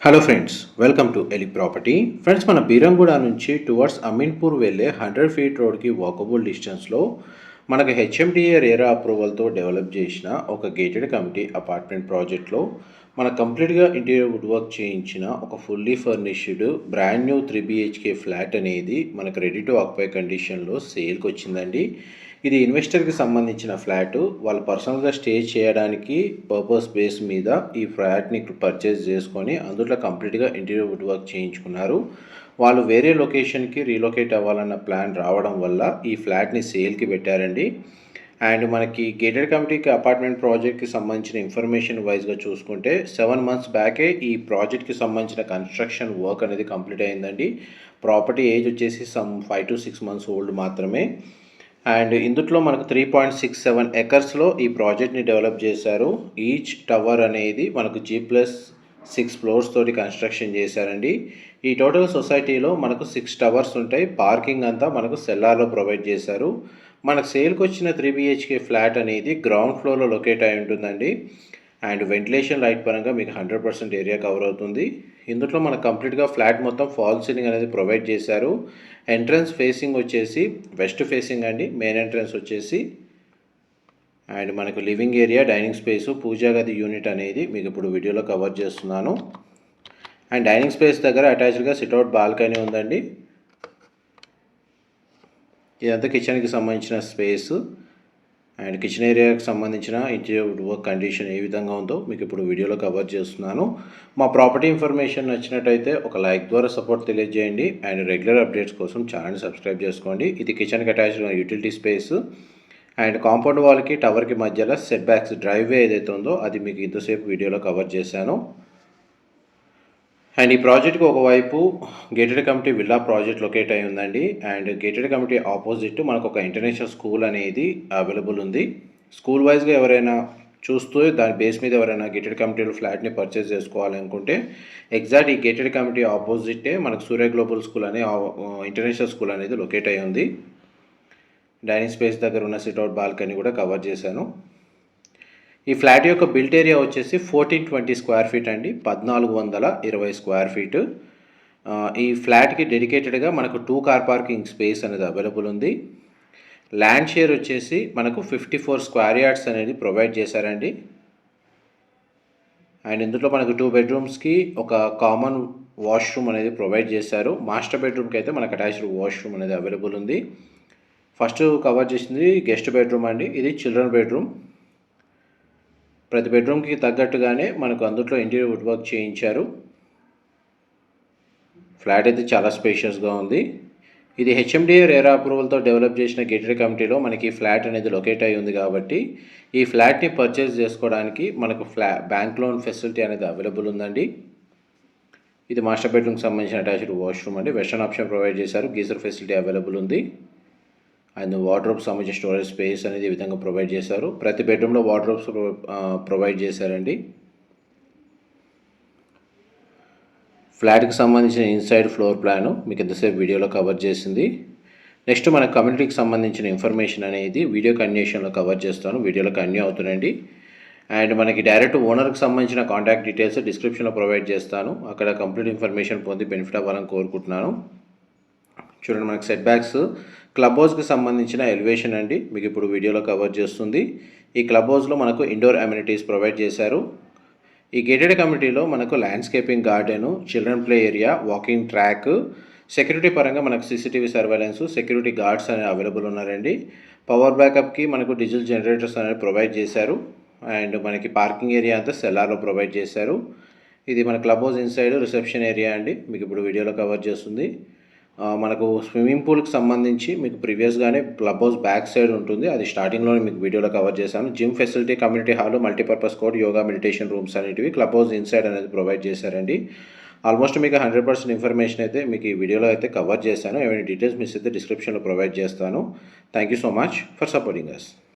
Hello friends welcome to ఎలి property friends మన బీరంగూడ నుంచి టువర్డ్స్ అమీన్పూర్ వెళ్ళే హండ్రెడ్ ఫీట్ రోడ్కి వాకబుల్ డిస్టెన్స్లో మనకు హెచ్ఎండిఏ రేరా అప్రూవల్తో డెవలప్ చేసిన ఒక గేటెడ్ కమిటీ అపార్ట్మెంట్ ప్రాజెక్ట్లో మన కంప్లీట్గా ఇంటీరియర్ వుడ్ వర్క్ చేయించిన ఒక fully furnished brand new three BHK flat అనేది మనకు రెడీ టు ఆక్యుపై కండిషన్లో సేల్కి వచ్చిందండి ఇది ఇన్వెస్టర్కి సంబంధించిన ఫ్లాట్. వాళ్ళు పర్సనల్గా స్టే చేయడానికి పర్పస్ బేస్ మీద ఈ ఫ్లాట్ని పర్చేస్ చేసుకొని అందులో కంప్లీట్గా ఇంటీరియర్ వుడ్ వర్క్ చేయించుకున్నారు. వాళ్ళు వేరే లొకేషన్కి రీలొకేట్ అవ్వాలన్న ప్లాన్ రావడం వల్ల ఈ ఫ్లాట్ని సేల్కి పెట్టారండి. అండ్ మనకి గేటెడ్ కమిటీకి అపార్ట్మెంట్ ప్రాజెక్ట్కి సంబంధించిన ఇన్ఫర్మేషన్ వైజ్గా చూసుకుంటే సెవెన్ మంత్స్ బ్యాకే ఈ ప్రాజెక్ట్కి సంబంధించిన కన్స్ట్రక్షన్ వర్క్ అనేది కంప్లీట్ అయిందండి. ప్రాపర్టీ ఏజ్ వచ్చేసి some five to six months old మాత్రమే. అండ్ ఇందుట్లో మనకు త్రీ పాయింట్ సిక్స్ సెవెన్ ఎకర్స్లో ఈ ప్రాజెక్ట్ని డెవలప్ చేశారు. ఈచ్ టవర్ అనేది మనకు జీ ప్లస్ సిక్స్ ఫ్లోర్స్ తోటి కన్స్ట్రక్షన్ చేశారండి. ఈ టోటల్ సొసైటీలో మనకు సిక్స్ టవర్స్ ఉంటాయి. పార్కింగ్ అంతా మనకు సెల్లార్లో ప్రొవైడ్ చేశారు. మనకు సేల్కి వచ్చిన త్రీ బిహెచ్కే ఫ్లాట్ అనేది గ్రౌండ్ ఫ్లోర్లో లొకేట్ అయి ఉంటుందండి. అండ్ వెంటిలేషన్ లైట్ పరంగా మీకు హండ్రెడ్ పర్సెంట్ ఏరియా కవర్ అవుతుంది. ఇందులో మనకు కంప్లీట్గా ఫ్లాట్ మొత్తం ఫాల్ సీలింగ్ అనేది ప్రొవైడ్ చేశారు. ఎంట్రన్స్ ఫేసింగ్ వచ్చేసి వెస్ట్ ఫేసింగ్ అండి మెయిన్ ఎంట్రన్స్ వచ్చేసి. అండ్ మనకు లివింగ్ ఏరియా డైనింగ్ స్పేసు పూజా గది యూనిట్ అనేది మీకు ఇప్పుడు వీడియోలో కవర్ చేస్తున్నాను. అండ్ డైనింగ్ స్పేస్ దగ్గర అటాచ్డ్గా సిట్అవుట్ బాల్కనీ ఉందండి. ఇదంతా కిచెన్కి సంబంధించిన స్పేసు. అండ్ కిచెన్ ఏరియాకి సంబంధించిన ఇంటీరియర్ వర్క్ కండిషన్ ఏ విధంగా ఉందో మీకు ఇప్పుడు వీడియోలో కవర్ చేస్తున్నాను. మా ప్రాపర్టీ ఇన్ఫర్మేషన్ నచ్చినట్టయితే ఒక లైక్ ద్వారా సపోర్ట్ తెలియజేయండి. అండ్ రెగ్యులర్ అప్డేట్స్ కోసం ఛానల్ సబ్స్క్రైబ్ చేసుకోండి. ఇది కిచెన్కి attached utility space. And compound వాల్కి టవర్కి మధ్యలో సెట్ బ్యాక్స్ డ్రైవే ఏదైతే ఉందో అది మీకు ఇంతసేపు వీడియోలో కవర్ చేశాను. అండ్ ఈ ప్రాజెక్ట్కి ఒకవైపు gated community villa project locate అయి ఉందండి. అండ్ గేటెడ్ కమిటీ ఆపోజిట్ మనకు ఒక ఇంటర్నేషనల్ స్కూల్ అనేది అవైలబుల్ ఉంది. స్కూల్ వైజ్గా ఎవరైనా చూస్తూ దాని బేస్ మీద ఎవరైనా గేటెడ్ కమిటీలో ఫ్లాట్ని పర్చేస్ చేసుకోవాలనుకుంటే ఎగ్జాక్ట్ ఈ గేటెడ్ కమిటీ ఆపోజిటే మనకు సూర్య గ్లోబల్ స్కూల్ అనే ఇంటర్నేషనల్ స్కూల్ అనేది లొకేట్ అయి ఉంది. డైనింగ్ స్పేస్ దగ్గర ఉన్న సిట్అవుట్ బాల్కనీ కూడా కవర్ చేశాను. ఈ ఫ్లాట్ యొక్క బిల్ట్ ఏరియా వచ్చేసి ఫోర్టీన్ ట్వంటీ స్క్వేర్ ఫీట్ అండి పద్నాలుగు వందల ఇరవై స్క్వేర్ ఫీట్. ఈ ఫ్లాట్కి డెడికేటెడ్గా మనకు టూ కార్ పార్కింగ్ స్పేస్ అనేది అవైలబుల్ ఉంది. ల్యాండ్ షేర్ వచ్చేసి మనకు ఫిఫ్టీ ఫోర్ స్క్వేర్ యార్డ్స్ అనేది ప్రొవైడ్ చేశారండి. అండ్ ఇందులో మనకు టూ బెడ్రూమ్స్కి ఒక కామన్ వాష్రూమ్ అనేది ప్రొవైడ్ చేశారు. మాస్టర్ బెడ్రూమ్కి అయితే మనకు అటాచ్డ్ వాష్రూమ్ అనేది అవైలబుల్ ఉంది. ఫస్ట్ కవర్ చేసింది గెస్ట్ బెడ్రూమ్ అండి ఇది చిల్డ్రన్ బెడ్రూమ్. ప్రతి బెడ్రూమ్కి తగ్గట్టుగానే మనకు అందులో ఇంటీరియర్ వుడ్ వర్క్ చేయించారు. ఫ్లాట్ అయితే చాలా స్పేషియస్గా ఉంది. ఇది హెచ్ఎండిఏ రేరా అప్రూవల్తో డెవలప్ చేసిన గేటెడ్ కమిటీలో మనకి ఫ్లాట్ అనేది లొకేట్ అయి ఉంది కాబట్టి ఈ ఫ్లాట్ని పర్చేస్ చేసుకోవడానికి మనకు ఫ్లా బ్యాంక్ లోన్ ఫెసిలిటీ అనేది అవైలబుల్ ఉందండి. ఇది మాస్టర్ బెడ్రూమ్కి సంబంధించిన అటాచ్డ్ వాష్రూమ్ అండి. వెస్టర్న్ ఆప్షన్ ప్రొవైడ్ చేశారు. గీజర్ ఫెసిలిటీ అవైలబుల్ ఉంది. అండ్ వార్డ్రోబ్ సంబంధించిన స్టోరేజ్ స్పేస్ అనేది ఈ విధంగా ప్రొవైడ్ చేశారు. ప్రతి బెడ్రూమ్లో వార్డ్రోబ్స్ ప్రొవైడ్ చేశారండి. ఫ్లాట్కి సంబంధించిన ఇన్సైడ్ ఫ్లోర్ ప్లాను మీకు ఎంతసేపు వీడియోలో కవర్ చేసింది. నెక్స్ట్ మన కమ్యూనిటీకి సంబంధించిన ఇన్ఫర్మేషన్ అనేది వీడియో కన్యూషన్లో కవర్ చేస్తాను. వీడియోలో కన్యూ అవుతుందండి. అండ్ మనకి డైరెక్ట్ ఓనర్కి సంబంధించిన కాంటాక్ట్ డీటెయిల్స్ డిస్క్రిప్షన్లో ప్రొవైడ్ చేస్తాను. అక్కడ కంప్లీట్ ఇన్ఫర్మేషన్ పొంది బెనిఫిట్ అవ్వాలని కోరుకుంటున్నాను. చూడండి మనకి సెట్ బ్యాక్స్ క్లబ్ హౌస్కి సంబంధించిన ఎలివేషన్ అండి. మీకు ఇప్పుడు వీడియోలో కవర్ చేస్తుంది. ఈ క్లబ్ హౌస్లో మనకు ఇండోర్ అమ్యూనిటీస్ ప్రొవైడ్ చేశారు. ఈ గేటెడ్ కమిటీలో మనకు landscaping garden children play area walking track security పరంగా మనకు సీసీటీవీ సర్వేలెన్స్ సెక్యూరిటీ గార్డ్స్ అనేవి అవైలబుల్ ఉన్నారండి. పవర్ బ్యాకప్కి మనకు డీజిల్ జనరేటర్స్ అనేవి ప్రొవైడ్ చేశారు. అండ్ మనకి పార్కింగ్ ఏరియా అంతా సెల్లార్లో ప్రొవైడ్ చేశారు. ఇది మన club house inside reception area అండి. మీకు ఇప్పుడు వీడియోలో కవర్ చేస్తుంది. మనకు స్విమ్మింగ్ పూల్కి సంబంధించి మీకు ప్రీవియస్గానే క్లబ్ హౌస్ బ్యాక్ సైడ్ ఉంటుంది. అది స్టార్టింగ్లోనే మీకు వీడియోలో కవర్ చేశాను. Gym facility community hall multipurpose court yoga meditation rooms అనేటివి క్లబ్ హౌస్ ఇన్సైడ్ అనేది ప్రొవైడ్ చేశారండి. ఆల్మోస్ట్ మీకు హండ్రెడ్ పర్సెంట్ ఇన్ఫర్మేషన్ అయితే మీకు ఈ వీడియోలో అయితే కవర్ చేశాను. ఏమైనా డీటెయిల్స్ మిస్ అయితే డిస్క్రిప్షన్లో ప్రొవైడ్ చేస్తాను. Thank you so much for supporting us